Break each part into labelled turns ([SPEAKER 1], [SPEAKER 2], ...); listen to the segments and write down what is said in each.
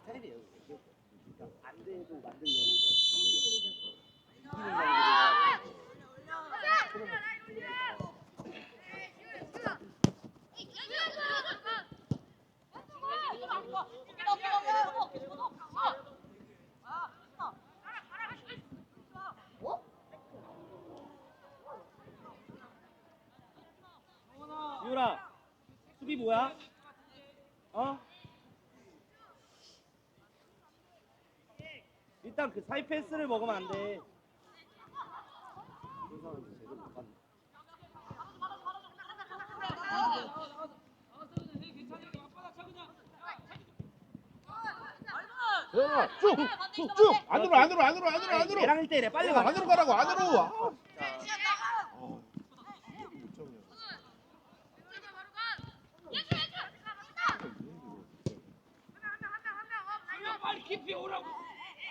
[SPEAKER 1] 스타일이에요. 그게. 그러니까 안 돼도 만들려는 거. 이기는 경기를 유라 수비 뭐야? 어? 일단 그 사이 패스를 먹으면 안 돼.
[SPEAKER 2] 쭉쭉쭉 안으로 안으로 안으로 안으로 안으로
[SPEAKER 1] 얘랑 1대1에 빨리
[SPEAKER 2] 어,
[SPEAKER 1] 가.
[SPEAKER 2] 안으로 가라고 안으로 아,
[SPEAKER 1] 자,
[SPEAKER 2] 어,
[SPEAKER 3] 깊이 오라고.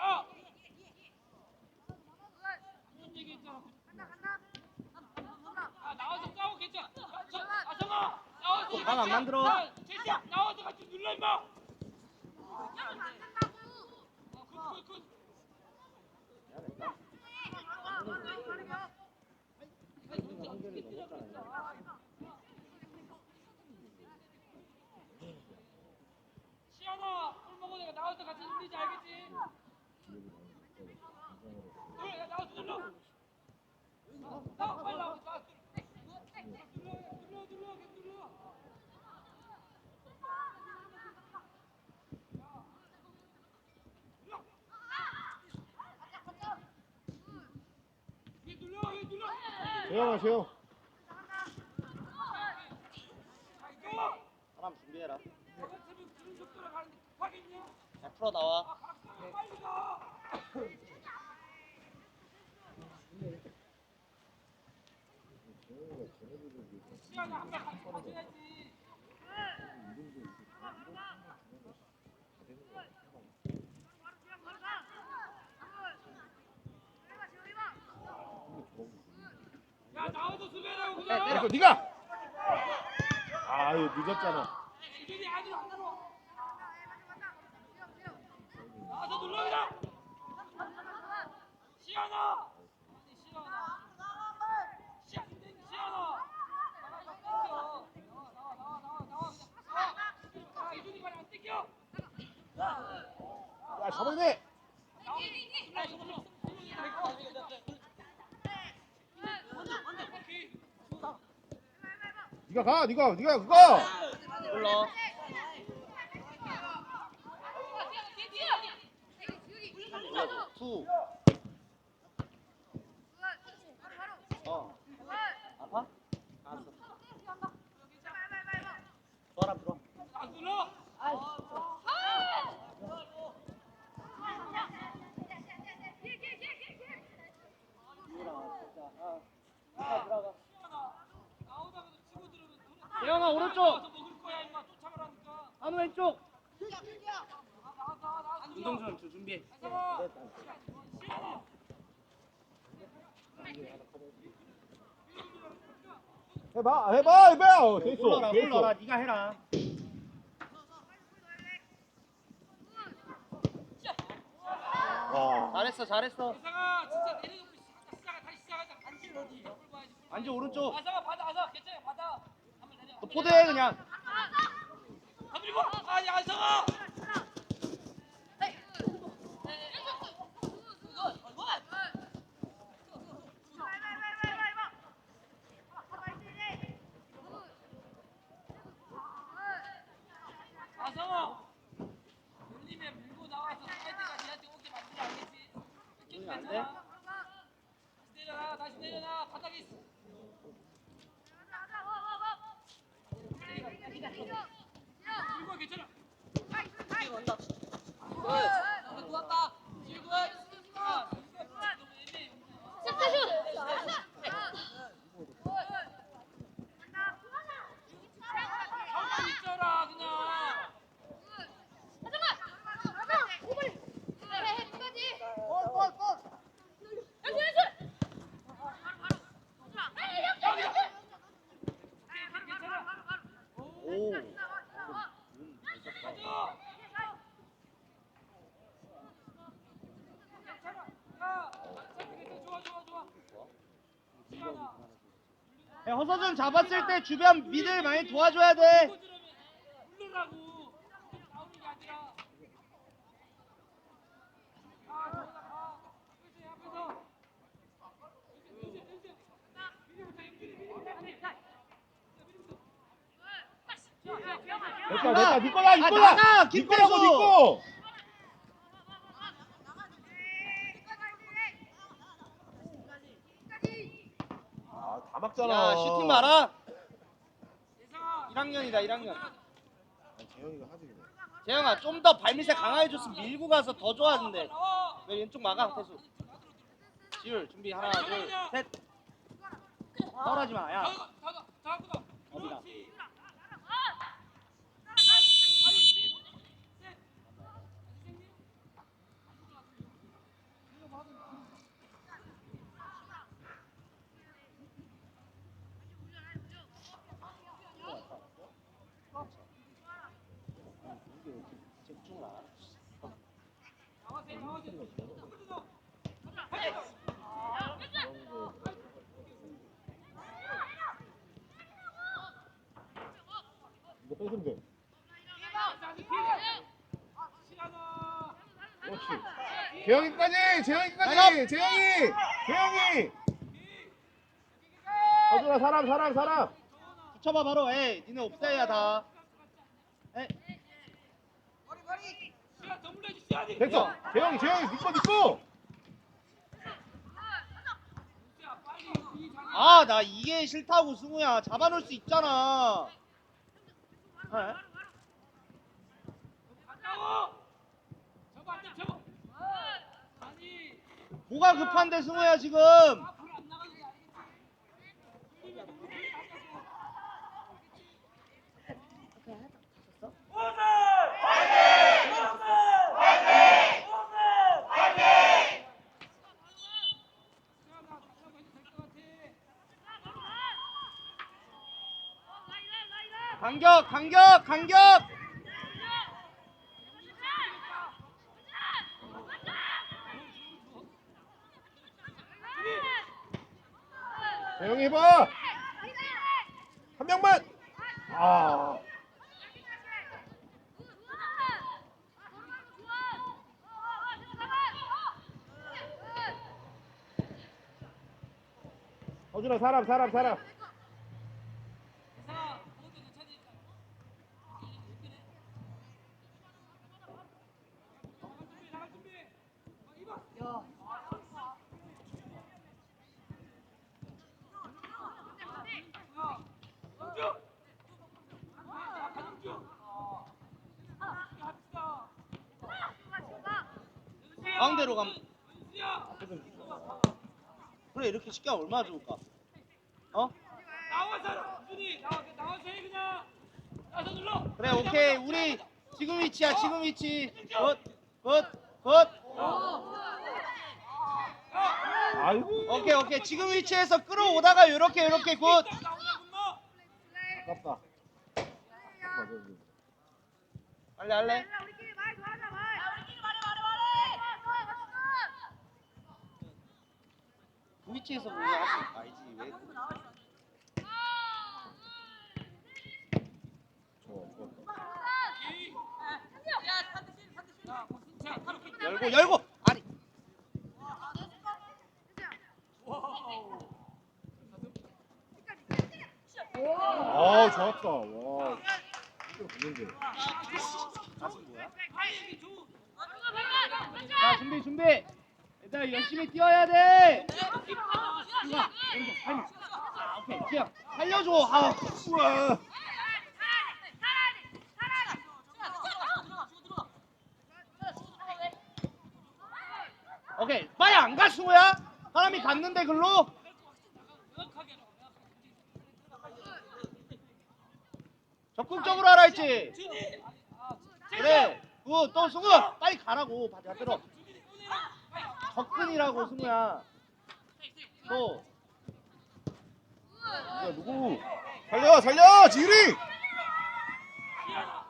[SPEAKER 3] 아. 무슨 얘기 있잖아. 아 나와서 싸워 괜찮아. 저, 아성아 나와서.
[SPEAKER 1] 어, 방 안 만들어.
[SPEAKER 3] 야, 제시야 나와서 같이 눌러 임마. 술 먹어 내가 나와서 같이 눌리지 알겠지? 눌러 야 나와서 눌러. 나와 나와. 나와. 눌러 눌러 눌러 계속 눌러. 얘 눌러 얘 눌러.
[SPEAKER 2] 재영아 재영.
[SPEAKER 1] 사람 준비해라. 자, 풀어 나와.
[SPEAKER 3] 시간이 한번 같이 가져야지. 야 나와서 수비하라고
[SPEAKER 1] 네,
[SPEAKER 3] 그냥.
[SPEAKER 2] 이거 네가. 늦었잖아.
[SPEAKER 3] 아. 안 땡겨.
[SPEAKER 2] 야 잡아내 네가 가 네가 네가 그거
[SPEAKER 1] 불러. 투. 어. 아파? 알았어. 좋아라 들어.
[SPEAKER 3] 안 눌러.
[SPEAKER 1] 유라 진짜. 아. 아, 들어가.
[SPEAKER 3] 나오다가도 치고 들으면 돈을
[SPEAKER 1] 예영아, 오른쪽.
[SPEAKER 3] 나와서 먹을 거야 임마 쫓아가라니까.
[SPEAKER 1] 한우 왼쪽.
[SPEAKER 3] 나 나와 나와 나와.
[SPEAKER 1] 운동준 주 준비.
[SPEAKER 3] 잠깐만.
[SPEAKER 1] 네,
[SPEAKER 3] 시연아.
[SPEAKER 2] 해봐 해봐 해봐 됐어
[SPEAKER 1] 불러라 불러라.
[SPEAKER 2] 됐어
[SPEAKER 1] 네가 해라.
[SPEAKER 2] 와
[SPEAKER 1] 잘했어 잘했어.
[SPEAKER 3] 아상아 진짜 내려놓고 시작 시작하 다시 시작하자. 안질 어디? 볼 봐야지. 봐야지.
[SPEAKER 1] 오른쪽.
[SPEAKER 3] 아상아 받아 아상아 괜찮아 받아. 한번 내려.
[SPEAKER 1] 너 포대해 그냥.
[SPEAKER 3] 한번 입어. 아니 아상아 열리면 밀고 나와서 사이드가 니한테 오게 만들어 알겠지?
[SPEAKER 1] 응, 안 돼?
[SPEAKER 3] 다시 내려놔 다시 내려놔 바닥에 있어 밀고 괜찮아 좋았다 밀고 야 이거 너무 애매해 가만히 있어라 그냥
[SPEAKER 1] 오.
[SPEAKER 3] 가자 좋아 좋아 좋아. 시간아.
[SPEAKER 1] 야, 허서준 잡았을 때 주변 미들 많이 도와줘야 돼.
[SPEAKER 3] 나오는 게 아니라. 아, 저기다 가. 그렇지, 앞에서. 은수, 은수, 은수. 미리부터, 미리, 미리부터. 미리부터.
[SPEAKER 2] 됐다 됐다 니 거다 니
[SPEAKER 1] 아,
[SPEAKER 2] 거다
[SPEAKER 1] 나가,
[SPEAKER 2] 니 거라고
[SPEAKER 1] 김태수.
[SPEAKER 2] 니 거. 아 다 막잖아.
[SPEAKER 1] 야, 슈팅 마라.
[SPEAKER 3] 예상아.
[SPEAKER 1] 1학년이다, 1학년.
[SPEAKER 2] 아니, 재영이가 하지 그래.
[SPEAKER 1] 재영아, 좀 더 발밑에 강하게 줬으면 밀고 가서 더.
[SPEAKER 3] 나와.
[SPEAKER 1] 왜 왼쪽 막아, 태수. 지율, 준비 하나, 둘, 셋. 떨어지 마, 야.
[SPEAKER 3] 더, 더, 더, 더 하고 더.
[SPEAKER 1] 어디가?
[SPEAKER 3] 그렇지. 나와세요, 나와세요.
[SPEAKER 2] 이거 뺏으면 돼. 그렇지. 재영이까지 재영이까지 재영이 재영이. 서준아 사람 사람 사람.
[SPEAKER 1] 붙여봐, 바로. 에이, 니네 옵사이야, 다. 에이.
[SPEAKER 2] 됐어. 재영이 재영이 니꺼 니꺼.
[SPEAKER 3] 야, 빨리 이 장면.
[SPEAKER 1] 아, 나 이게 싫다고, 승우야. 잡아놓을 수 있잖아. 뭐가 급한데, 승우야, 지금.
[SPEAKER 3] 앞으로 안 나가는데 알겠지? 물리면 물리면 나가고. 시간아, 잠깐만 해도 될것 같아.
[SPEAKER 1] 간격, 간격.
[SPEAKER 2] 재영이 해봐. 한 명만. 아. 서준아 사람 사람 사람.
[SPEAKER 3] 이상아, 그것도 괜찮으니까. 나갈 준비, 나갈 준비. 어, 이봐. 야, 영주. 야, 박영주. 어. 합시다. 은수야.
[SPEAKER 1] 가운데로 가면-. 그래, 이렇게 쉽게 하면 얼마나 좋을까? 어?
[SPEAKER 3] 나와서 준이 나와 나와서 해 그냥. 나서 눌러.
[SPEAKER 1] 그래, 오케이. 우리 지금 위치야, 지금 위치. 굿, 굿, 굿.
[SPEAKER 2] 아이고.
[SPEAKER 1] 오케이, 오케이. 지금 위치에서 끌어오다가 요렇게, 요렇게 굿.
[SPEAKER 2] 아깝다.
[SPEAKER 1] 빨리 할래? 그 위치에서 보면 알지. 왜? 열고, 열고. 아니.
[SPEAKER 2] 아 좋았다. 와.
[SPEAKER 1] 가슴 뭐야? 자, 준비, 준비. 얘들아, 열심히 뛰어야 돼. 아니. 아, 오케이. 지영, 살려줘. 아,
[SPEAKER 2] 우와.
[SPEAKER 1] 오케이. 빨리 안 가, 승우야. 사람이 갔는데, 글로. 적극적으로 하라 했지. 그래. 굿, 또 승우. 빨리 가라고. 바지
[SPEAKER 3] 오늘아.
[SPEAKER 1] 접근이라고, 승우야. 또.
[SPEAKER 2] 야 누구? 살려 살려 지율이.
[SPEAKER 3] 시연아.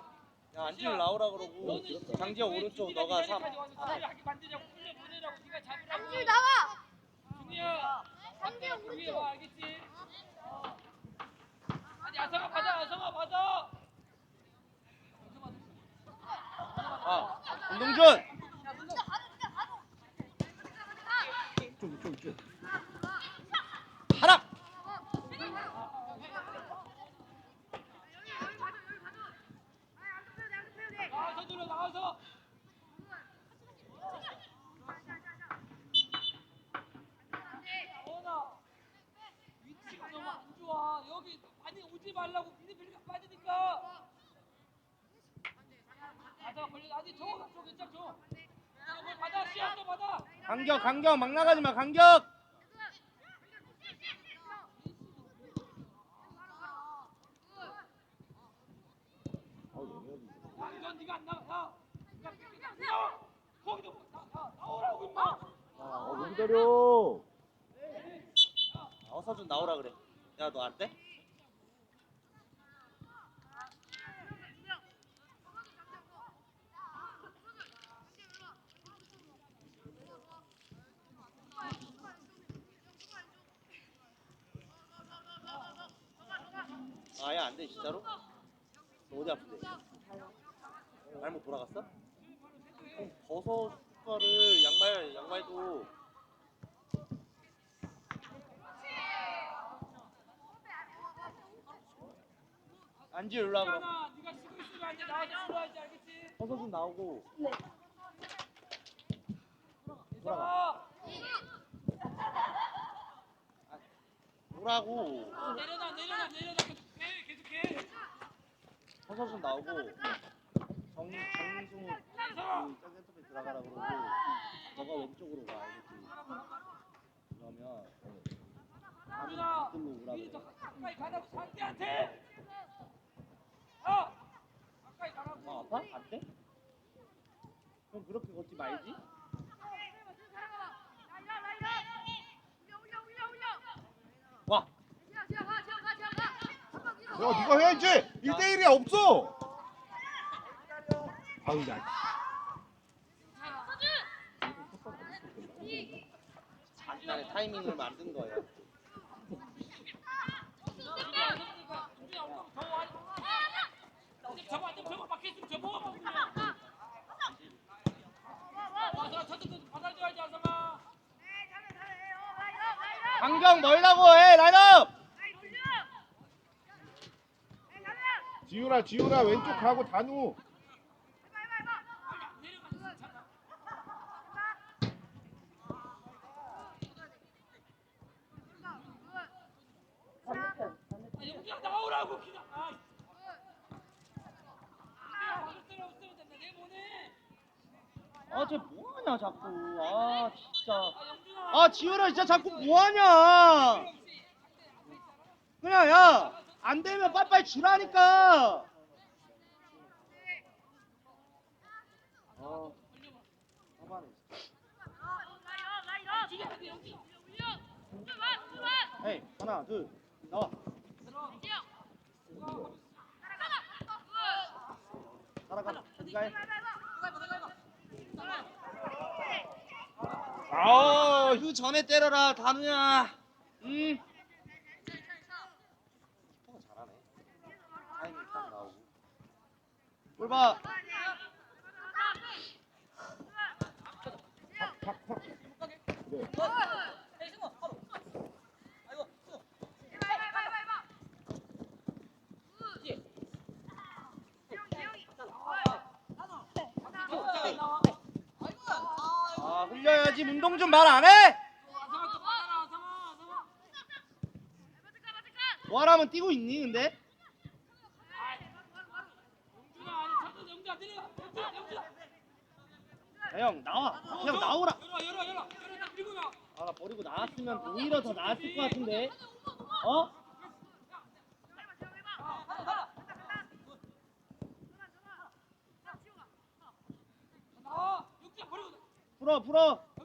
[SPEAKER 1] 야, 안진을 나오라 그러고. 장지영 오른쪽, 너가 3.
[SPEAKER 3] 하게 만드냐고, 풀려 보내라고, 네가 잡으라고.
[SPEAKER 4] 안주 나와.
[SPEAKER 3] 영미야. 상대 위에 와 알겠지? 어. 아니 아성아 받아 아성아 받아.
[SPEAKER 1] 아 운동준
[SPEAKER 2] 좀좀좀
[SPEAKER 3] 오지 말라고 미드필드가 빠지니까. 맞아 걸려 아니 저거 저 괜찮 저. 저거 받아 시합도 받아.
[SPEAKER 1] 간격 간격 막 나가지 마 간격
[SPEAKER 3] 야, 넌 네가 안 나가. 야, 야, 그냥 나와. 거기도 나, 나, 나오라고 임마.
[SPEAKER 2] 어 여기 기다려
[SPEAKER 1] 아, 어서준 나오라 그래 야 너 안 돼? 아예 안 돼 진짜로? 너 어디 아픈데? 발목 돌아갔어? 그럼 벗어 숟가를 양말 양말도 안지 올라 그럼
[SPEAKER 3] 하나, 네가 쉬고 있으면 안 돼. 나와서 들어야지 알겠지?
[SPEAKER 1] 허서준 나오고
[SPEAKER 3] 얘들아,
[SPEAKER 1] 오라고
[SPEAKER 3] 어, 내려놔, 내려놔, 내려놔.
[SPEAKER 1] 허서준 나오고 정 정승우 그 센터백 들어가라 그러고 너가 왼쪽으로 가 알겠지? 그러면
[SPEAKER 3] 누나,
[SPEAKER 1] 이끌로 오라 그래
[SPEAKER 3] 가까이 가라고 상대한테. 야, 가까이
[SPEAKER 1] 아
[SPEAKER 3] 가라고.
[SPEAKER 1] 아파? 안 돼? 그럼 그렇게 걷지 말지? 와
[SPEAKER 2] 야 네가 해야지. 1대1이야 없어. 아유 야.
[SPEAKER 1] 간단히 타이밍을 만든 거예요.
[SPEAKER 3] 아sam아.
[SPEAKER 1] 강경 멀다고 해 라인업
[SPEAKER 2] 지훈아 지훈아 왼쪽 가고 단우
[SPEAKER 3] 아, 나오라고. 아. 아.
[SPEAKER 1] 아쟤 뭐하냐 자꾸 아 진짜
[SPEAKER 3] 아,
[SPEAKER 1] 지훈아 진짜 자꾸 뭐하냐 그냥 야 안 되면 빨리빨리 주라니까 아 가만해 에이 하나 둘 나와 따라가 네가 해아그 전에 때려라 다누야. 음 키퍼가 잘하네. 타이밍 딱 나오고. 볼 봐 아 흘려 야지 문동준 말안 해? 뭐하라면 뛰고 있니 근데? 야, 형 나와 형 나오라
[SPEAKER 3] 열어 열어 열어 열어 나 밀고 나.
[SPEAKER 1] 아나 버리고 나왔으면 오히려 더 나았을 것 같은데 어? 풀어 풀어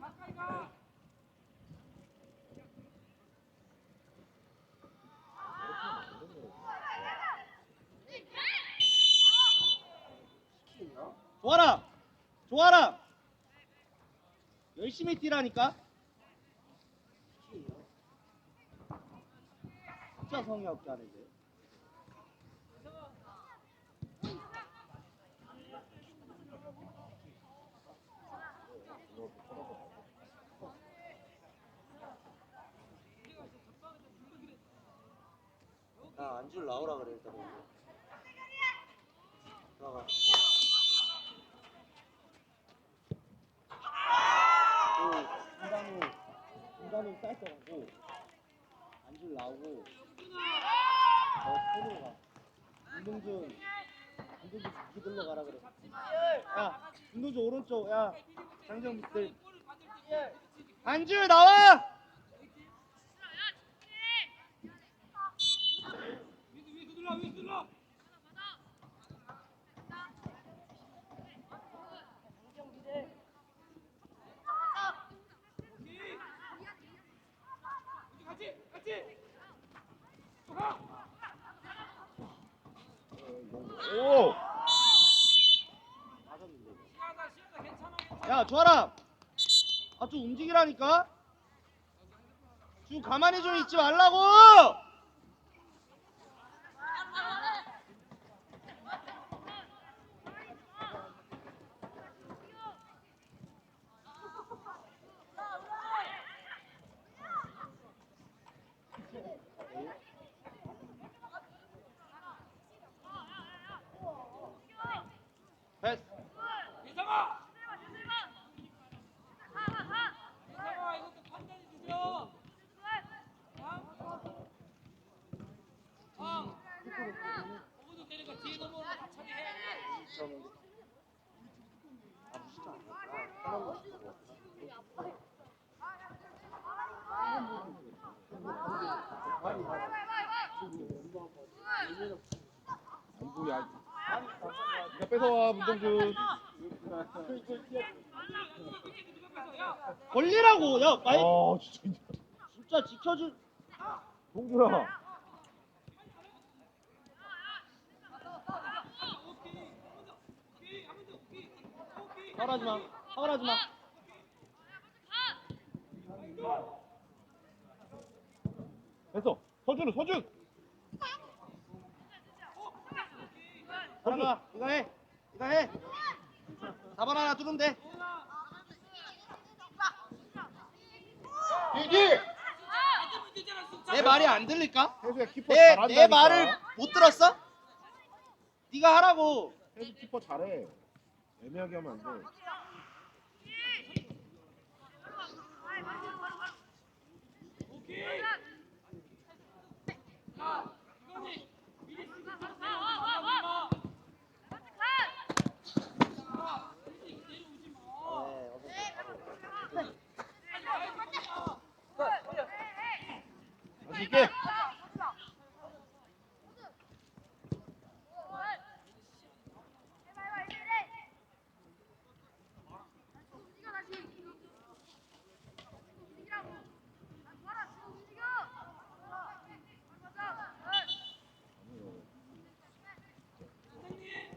[SPEAKER 3] 가까이 가.
[SPEAKER 1] 좋아라. 좋아라. 열심히 뛰라니까. 진짜 하네 이제. 야 안줄 나오라 그래 일단. 들어가. 그 중간으로 중간으로 쌀거가고 안줄 나오고 어 코너가 운동준 운동준 뒤 들러 가라 그래 야 운동준 오른쪽 야 장정 밑들 안줄 나와
[SPEAKER 3] 같이 같이. 또 가.
[SPEAKER 2] 오!
[SPEAKER 1] 야 좋아라 아 좀 움직이라니까? 좀 가만히 좀 있지 말라고 패스
[SPEAKER 3] 예성아. 예성아 이것도 판단이 늦어. 아. 오고도 때리고 뒤에 넘어오는 거 처리해.
[SPEAKER 1] 저는 아. 아, 편한 거.
[SPEAKER 2] 아이고, 뺏어와, 문동준.
[SPEAKER 1] 걸리라고 야 많이
[SPEAKER 2] 아, 진짜.
[SPEAKER 1] 진짜 지켜줄
[SPEAKER 2] 동준아.
[SPEAKER 1] 파울하지 마 파울하지 마
[SPEAKER 2] 됐어. 서준은 서준.
[SPEAKER 1] 들어가 이거 해 이거 해 4번 하나 뚫으면 돼내
[SPEAKER 2] 이기.
[SPEAKER 1] 말이 안 들릴까?
[SPEAKER 2] 해수야 키퍼
[SPEAKER 1] 내,
[SPEAKER 2] 잘한다니까.
[SPEAKER 1] 내 말을 못 들었어? 네가 하라고
[SPEAKER 2] 해수 키퍼 잘해. 애매하게 하면 안 돼. 있게.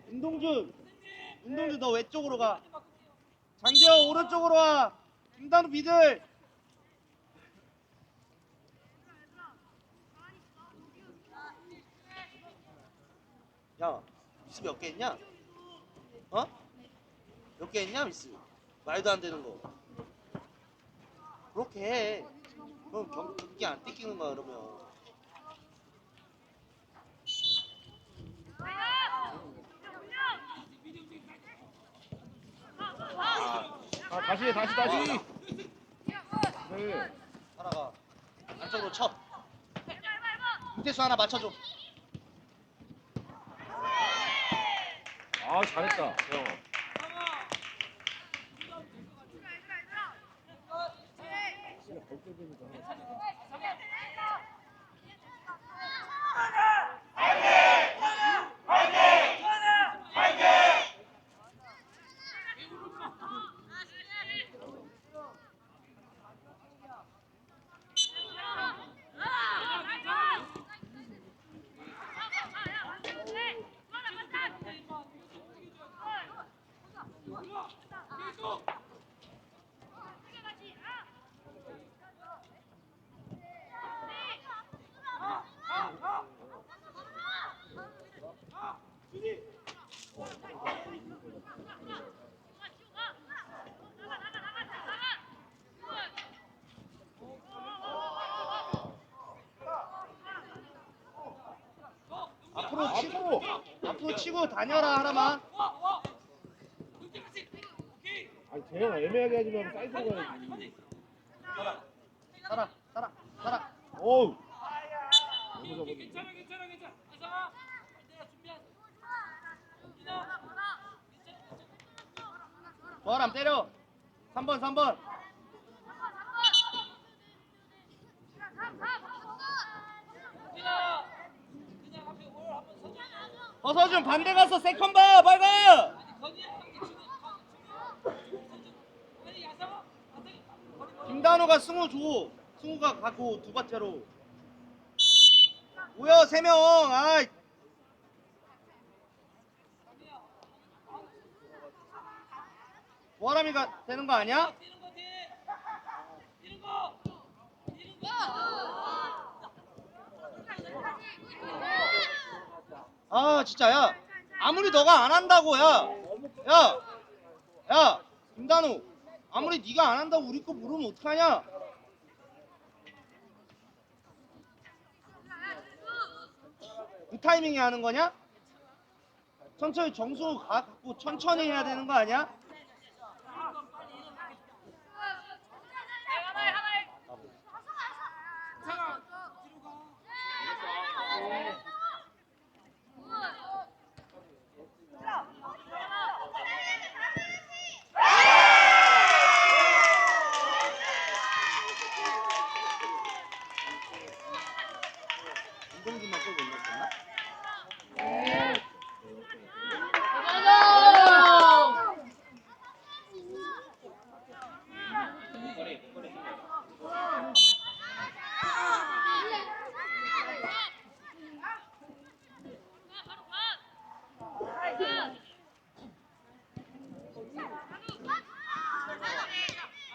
[SPEAKER 1] 운동준 운동준 너 왼쪽으로 가 장재영 오른쪽으로 와 김단우 미들 야 미스 몇 개 했냐? 어? 몇 개 했냐 미스? 말도 안 되는 거 그렇게 해 그럼 경, 경기 안 뺏기는 거야 그러면.
[SPEAKER 2] 아 다시 해 다시 다시 그래
[SPEAKER 1] 살아가. 안쪽으로 쳐. 임태수 하나 맞춰줘.
[SPEAKER 2] 아 잘했다 형
[SPEAKER 1] 앞으로 치고
[SPEAKER 2] 앞으로
[SPEAKER 1] 치고 다녀라 하나만.
[SPEAKER 2] 아니 재현아 애매하게 하지 말고 사이드로 가야지
[SPEAKER 1] 살아 살아 살아.
[SPEAKER 2] 어우 너무
[SPEAKER 3] 괜찮아 괜찮아 괜찮아 아상아 내가 준비한 민아
[SPEAKER 1] 조아람 때려. 3번 3번.
[SPEAKER 3] 민아 그냥 앞에 올 한번 서줘
[SPEAKER 1] 벗어준 반대 가서 세컨 봐
[SPEAKER 3] 멀어
[SPEAKER 1] 김단호가 승우 줘. 승우가 갖고 두 번째로. 뭐야 세 명. 아 조아람이가 되는 거 아니야?
[SPEAKER 3] 뛰
[SPEAKER 1] 아 진짜 야 아무리 너가 안 한다고 야야 야 김단호 아무리 네가 안 한다고 우리 거 물으면 어떡하냐 그 타이밍에 하는 거냐? 천천히 정수 가- 갖고 천천히 해야 되는 거 아니야?
[SPEAKER 3] 상아 뒤로 가
[SPEAKER 1] 운동기만 끌고 있었나?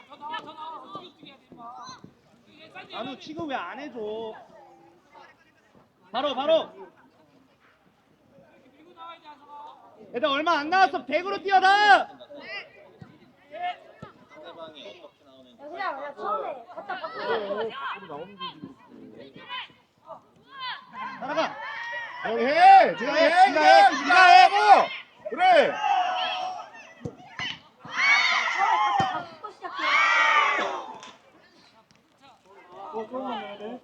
[SPEAKER 3] 더 나와 더 나와 어떻게 뛰어야 돼 임마 이게 예산 이
[SPEAKER 1] 나도 지금 왜안 해줘? 바로 바로 얘들 얼마 안 나왔어 100으로 뛰어다
[SPEAKER 4] 그냥 그냥 처음에 갖다
[SPEAKER 2] 지금
[SPEAKER 1] 따라가
[SPEAKER 2] 형 해! 재현이
[SPEAKER 1] 해,
[SPEAKER 2] 해!
[SPEAKER 1] 네가 해! 네가 해.
[SPEAKER 2] 그래!
[SPEAKER 4] 처음에 갖다 바꾸고 시작해.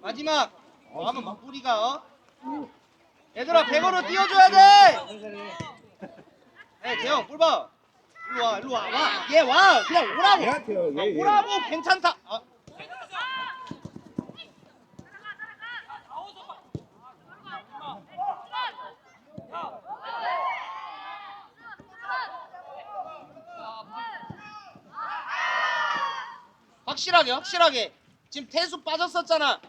[SPEAKER 1] 마지막. 어, 하면 막 뿌리가 어? 얘들아 100으로 뛰어줘야 돼! 에 재영 꿀 봐. 일로 와 일로 와얘 와. 그냥 오라고.
[SPEAKER 2] 얘한테요
[SPEAKER 1] 아,
[SPEAKER 2] 얘. 얘.
[SPEAKER 1] 오라고. 괜찮다. 아,
[SPEAKER 3] 봐야
[SPEAKER 1] 확실하게 확실하게 지금 태수 빠졌었잖아.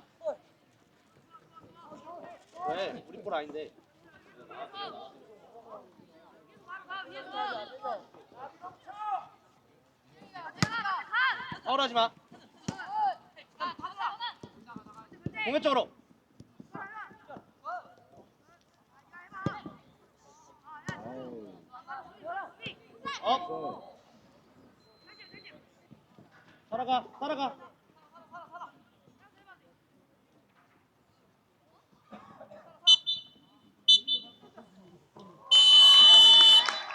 [SPEAKER 1] 왜? 우리 볼 아닌데. 파울하지 마. 공격적으로. 업
[SPEAKER 2] 어.
[SPEAKER 1] 따라가 따라가